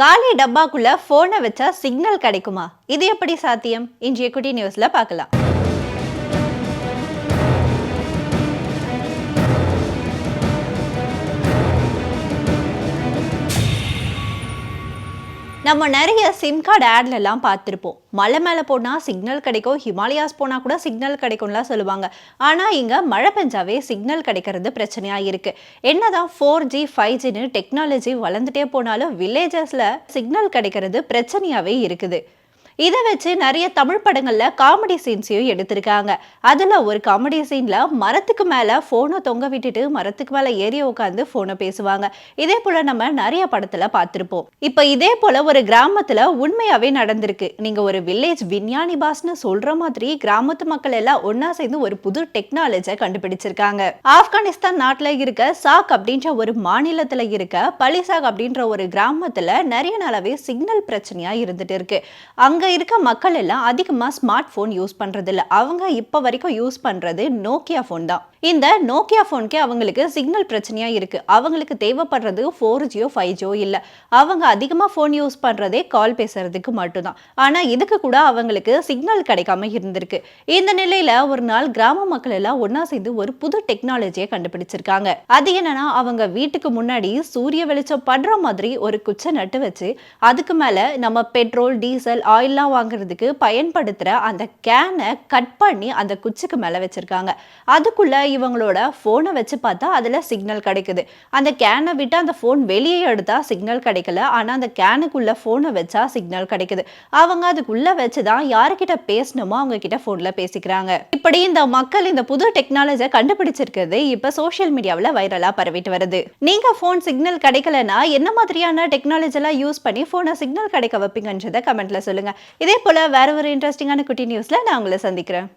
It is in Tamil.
காலி டப்பாக்குள்ள போனை வச்சா சிக்னல் கிடைக்குமா? இது எப்படி சாத்தியம்? இன்றைய குட்டி நியூஸ்ல பார்க்கலாம். நம்ம நிறைய சிம் கார்டு ஆட்லலாம் பார்த்துருப்போம். மலை மேலே போனால் சிக்னல் கிடைக்கும் ஹிமாலயாஸ் போனால் கூட சிக்னல் கிடைக்கும்லாம் சொல்லுவாங்க. ஆனால் இங்கே மழை பெஞ்சாவே சிக்னல் கிடைக்கிறது பிரச்சனையாக இருக்குது என்னதான் ஃபோர் ஜி ஃபைவ் ஜின்னு டெக்னாலஜி வளர்ந்துட்டே போனாலும் வில்லேஜஸில் சிக்னல் கிடைக்கிறது பிரச்சனையாகவே இருக்குது. இதை வச்சு நிறைய தமிழ் படங்களில் காமெடி சீன்ஸையும் எடுத்திருக்காங்க. அதில் ஒரு காமெடி சீனில் மரத்துக்கு மேலே ஃபோனை தொங்க விட்டுட்டு மரத்துக்கு மேலே ஏறி உட்காந்து ஃபோனை பேசுவாங்க. இதே போல் நம்ம நிறைய படத்தில் பார்த்துருப்போம். இப்போ இதே போல் ஒரு கிராமத்தில் உண்மையாகவே நடந்திருக்கு. நீங்கள் ஒரு வில்லேஜ் விஞ்ஞானி பாஸ்னு சொல்கிற மாதிரி கிராமத்து மக்கள் எல்லாம் ஒன்றா சேர்ந்து ஒரு புது டெக்னாலஜியை கண்டுபிடிச்சிருக்காங்க. ஆப்கானிஸ்தான் நாட்டில் இருக்க சாக் அப்படின்ற ஒரு மாநிலத்தில் இருக்க பலிசாக் அப்படின்ற ஒரு கிராமத்தில் நிறைய நாளாவே சிக்னல் பிரச்சனையாக இருந்துட்டு இருக்கு. அங்க இருக்க மக்கள் எல்லாம் அதிகமாக ஸ்மார்ட் ஃபோன் யூஸ் பண்ணுறது இல்லை அவங்க இப்போ வரைக்கும் யூஸ் பண்ணுறது நோக்கியா ஃபோன் தான். இந்த நோக்கியா ஃபோனுக்கே அவங்களுக்கு சிக்னல் பிரச்சனையாக இருக்குது அவங்களுக்கு தேவைப்படுறது ஃபோர் ஜியோ ஃபைவ் ஜியோ இல்லை. அவங்க அதிகமாக ஃபோன் யூஸ் பண்ணுறதே கால் பேசுறதுக்கு மட்டும்தான். ஆனால் இதுக்கு கூட அவங்களுக்கு சிக்னல் கிடைக்காம இருந்திருக்கு. இந்த நிலையில் ஒரு நாள் கிராம மக்கள் எல்லாம் ஒன்றா சேர்ந்து ஒரு புது டெக்னாலஜியை கண்டுபிடிச்சிருக்காங்க. அது என்னன்னா அவங்க வீட்டுக்கு முன்னாடி சூரிய வெளிச்சம் படுற மாதிரி ஒரு குச்சை நட்டு வச்சு அதுக்கு மேலே நம்ம பெட்ரோல் டீசல் ஆயில் எல்லாம் வாங்குறதுக்கு பயன்படுத்துகிற அந்த கேனை கட் பண்ணி அந்த குச்சிக்கு மேலே வச்சுருக்காங்க. அதுக்குள்ளே இவங்களோட ஃபோனை வச்சு பார்த்தா அதில் சிக்னல் கிடைக்குது. அந்த கேனை விட்டு அந்த ஃபோன் வெளியே எடுத்தால் சிக்னல் கிடைக்கல. ஆனால் அந்த கேனுக்குள்ளே ஃபோனை வச்சா சிக்னல் கிடைக்குது. அவங்க அதுக்குள்ளே வச்சு தான் யாருக்கிட்ட பேசணுமோ அவங்க கிட்ட ஃபோனில் பேசிக்கிறாங்க. இப்படி இந்த மக்கள் இந்த புது டெக்னாலஜியை கண்டுபிடிச்சிருக்கிறது இப்போ சோஷியல் மீடியாவில் வைரலாக பரவிட்டு வருது. நீங்கள் ஃபோன் சிக்னல் கிடைக்கலனா என்ன மாதிரியான டெக்னாலஜிலாம் யூஸ் பண்ணி ஃபோனை சிக்னல் கிடைக்க வைப்பீங்கன்றதை கமெண்ட்டில் சொல்லுங்கள் இதே போல வேற ஒரு இன்ட்ரெஸ்டிங்கான குட்டி நியூஸ்ல நான் உங்களை சந்திக்கிறேன்.